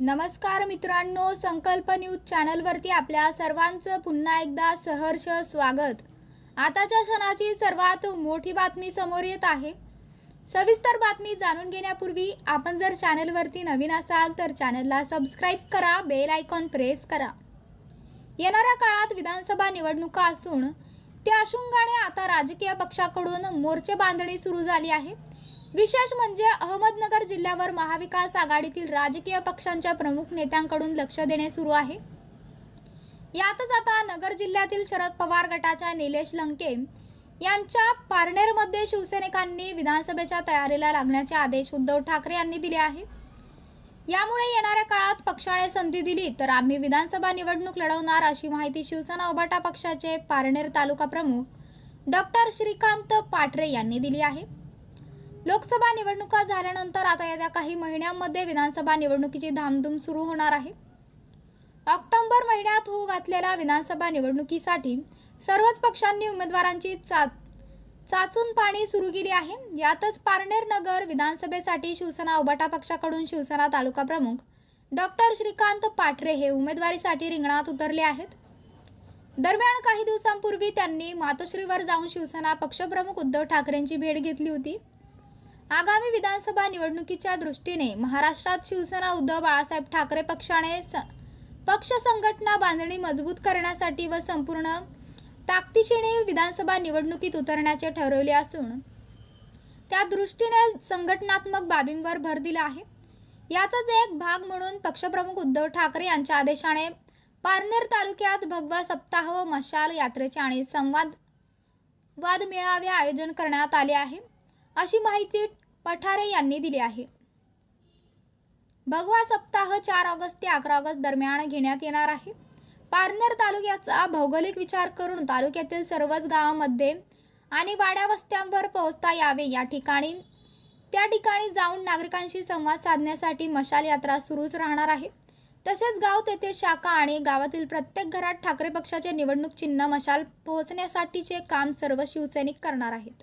नमस्कार मित्रांनो संकल्प न्यूज चॅनलवरती आपल्या सर्वांचं पुन्हा एकदा सहर्ष स्वागत. आताच्या क्षणाची सर्वात मोठी बातमी समोर येत आहे. सविस्तर बातमी जाणून घेण्यापूर्वी आपण जर चॅनलवरती नवीन असाल तर चॅनलला सबस्क्राईब करा बेल आयकॉन प्रेस करा. येणाऱ्या काळात विधानसभा निवडणुका असून त्या अशुंगाने आता राजकीय पक्षाकडून मोर्चे बांधणी सुरू झाली आहे. विशेष म्हणजे अहमदनगर जिल्ह्यावर महाविकास आघाडीतील राजकीय पक्षांच्या प्रमुख नेत्यांकडून लक्ष देणे सुरू आहे. यातच आता नगर जिल्ह्यातील शरद पवार गटाच्या निलेश लंके यांच्या पारनेरमध्ये शिवसैनिकांनी विधानसभेच्या तयारीला लागण्याचे आदेश उद्धव ठाकरे यांनी दिले आहे. यामुळे येणाऱ्या काळात पक्षाने संधी दिली तर आम्ही विधानसभा निवडणूक लढवणार अशी माहिती शिवसेना उभाटा पक्षाचे पारनेर तालुका प्रमुख डॉक्टर श्रीकांत पाठरे यांनी दिली आहे. लोकसभा निवडणुका झाल्यानंतर आता येत्या काही महिन्यांमध्ये विधानसभा निवडणुकीची धामधूम सुरू होणार आहे. ऑक्टोबर महिन्यात होऊ घातलेल्या विधानसभा निवडणुकीसाठी सर्वच पक्षांनी उमेदवारांची चा चाचून पाणी सुरू केली आहे. यातच पारनेर नगर विधानसभेसाठी शिवसेना उबाटा पक्षाकडून शिवसेना तालुका प्रमुख डॉक्टर श्रीकांत पाठरे हे उमेदवारीसाठी रिंगणात उतरले आहेत. दरम्यान काही दिवसांपूर्वी त्यांनी मातोश्रीवर जाऊन शिवसेना पक्षप्रमुख उद्धव ठाकरेंची भेट घेतली होती. आगामी विधानसभा निवडणुकीच्या दृष्टीने महाराष्ट्रात शिवसेना उद्धव बाळासाहेब ठाकरे पक्षाने स पक्ष संघटना बांधणी मजबूत करण्यासाठी व संपूर्ण ताकदीशीने विधानसभा निवडणुकीत उतरण्याचे ठरवले असून त्या दृष्टीने संघटनात्मक बाबींवर भर दिला आहे. याचाच एक भाग म्हणून पक्षप्रमुख उद्धव ठाकरे यांच्या आदेशाने पारनेर तालुक्यात भगवा सप्ताह व मशाल यात्रेचे आणि संवाद वाद मेळावे आयोजन करण्यात आले आहे. अशी माहिती पठारे यांनी दिली आहे. भगवा सप्ताह चार ऑगस्ट ते अकरा ऑगस्ट दरम्यान घेण्यात येणार आहे. पारनेर तालुक्याचा भौगोलिक विचार करून तालुक्यातील सर्वच गावांमध्ये आणि वाड्या वस्त्यांवर पोहोचता यावे या ठिकाणी. त्या ठिकाणी जाऊन नागरिकांशी संवाद साधण्यासाठी मशाल यात्रा सुरूच राहणार आहे. तसेच गाव तेथे शाखा आणि गावातील प्रत्येक घरात ठाकरे पक्षाचे निवडणूक चिन्ह मशाल पोहोचण्यासाठीचे काम सर्व शिवसैनिक करणार आहेत.